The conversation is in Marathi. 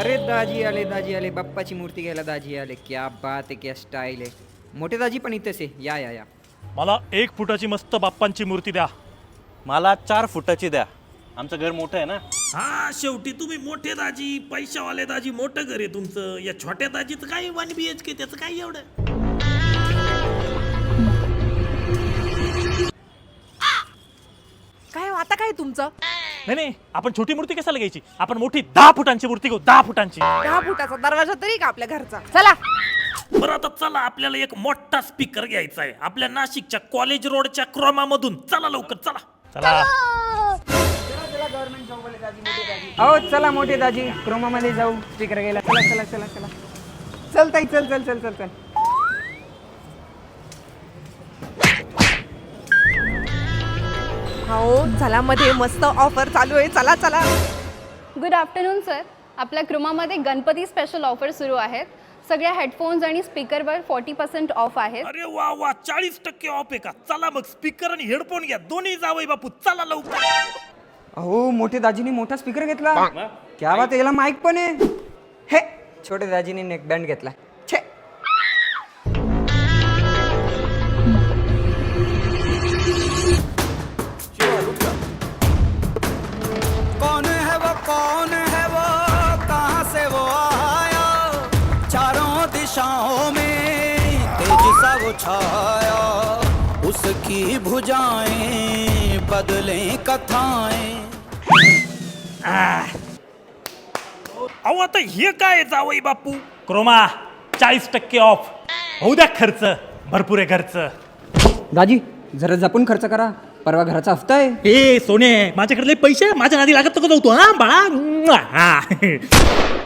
अरे दाजी आले दाजी आले बाप्पाची मूर्ती घ्यायला दाजी आले. क्या बात आहे क्या स्टाईल आहे मोठे दाजी पण इथंच आहे. या या या. मला एक फुटाची मस्त बाप्पांची मूर्ती द्या. मला चार फुटाची द्या. आमचं घर मोठं आहे ना? हा शेवटी तुम्ही मोठे दाजी पैशावाले दाजी मोठं घर आहे तुमचं. या छोट्या दाजीचं काय वन बी एच के त्याचं काय एवढं? काय हो, आता काय तुमचं? नाही नाही आपण छोटी मूर्ती कशाला घ्यायची? आपण मोठी दहा फुटांची मूर्ती घेऊ दहा फुटांची. दहा फुटाचा दरवाजा तरी का आपल्या घरचा? चला. बरं आता चला आपल्याला एक मोठा स्पीकर घ्यायचा आहे. आपल्या नाशिकच्या कॉलेज रोडच्या क्रोमामधून. चला लवकर चला. चला. अहो चला मोठे दाजी. क्रोमामध्ये जाऊ. स्पीकर घ्यायला. चला चला चला चला. चल ताई चल चल चल चल चल. हो चला मध्ये मस्त ऑफर चालू आहे. चला चला. गुड आफ्टरनून सर आपल्या क्रुमामध्ये गणपती स्पेशल ऑफर सुरू आहेत. सगळ्या हेडफोन्स आणि स्पीकरवर फोर्टी पर्सेंट ऑफ आहेत. अरे वा वा. चाळीस टक्के ऑफ आहे का चला मग स्पीकर आणि हेडफोन घ्या. दोन्ही जावई बापू. चला लवकर. अहो मोठे दाजीनी मोठा स्पीकर घेतला. क्या बात आहे, याला माईक पण आहे. हे छोटे दाजीनी नेक बँड घेतला. कौन है वो? कहाँ से वो आया? चारों दिशाओं में तेज सा वो छाया। उसकी भुजाएं बदलें कथाएं। अहो आता हे काय जावई बापू? क्रोमा चाळीस टक्के ऑफ होऊ द्या खर्च भरपूर आहे खर्च. दाजी जरा जपून खर्च करा. परवा घराचा हफ्ता आहे. ए सोने माझ्याकडे लय पैसे माझ्या नादी लागत नको जाऊ तू. हा बाळा.